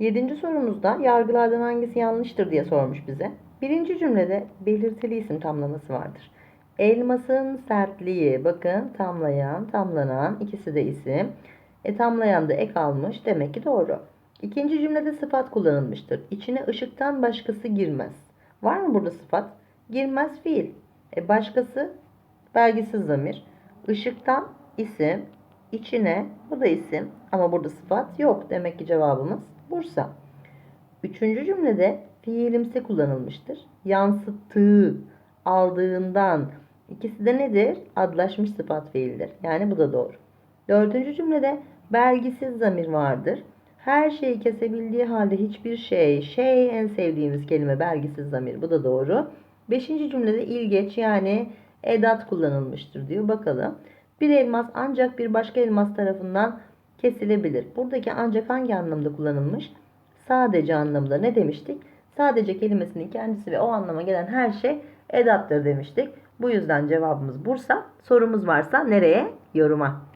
Yedinci sorumuzda yargılardan hangisi yanlıştır diye sormuş bize. Birinci cümlede belirtili isim tamlaması vardır. Elmasın sertliği, bakın tamlayan, tamlanan ikisi de isim. E tamlayan da ek almış demek ki doğru. İkinci cümlede sıfat kullanılmıştır. İçine ışıktan başkası girmez. Var mı burada sıfat? Girmez fiil. E başkası belgisiz zamir. Işıktan isim, içine bu da isim ama burada sıfat yok. Demek ki cevabımız Bursa. Üçüncü cümlede fiilimsi kullanılmıştır. Yansıttığı, aldığından ikisi de nedir? Adlaşmış sıfat fiildir. Yani bu da doğru. Dördüncü cümlede belgisiz zamir vardır. Her şeyi kesebildiği halde hiçbir şey, şey en sevdiğimiz kelime belgisiz zamir. Bu da doğru. Beşinci cümlede ilgeç yani edat kullanılmıştır diyor. Bakalım. Bir elmas ancak bir başka elmas tarafından kesilebilir. Buradaki ancak hangi anlamda kullanılmış? Sadece anlamda ne demiştik? Sadece kelimesinin kendisi ve o anlama gelen her şey edattır demiştik. Bu yüzden cevabımız Bursa. Sorumuz varsa nereye? Yoruma.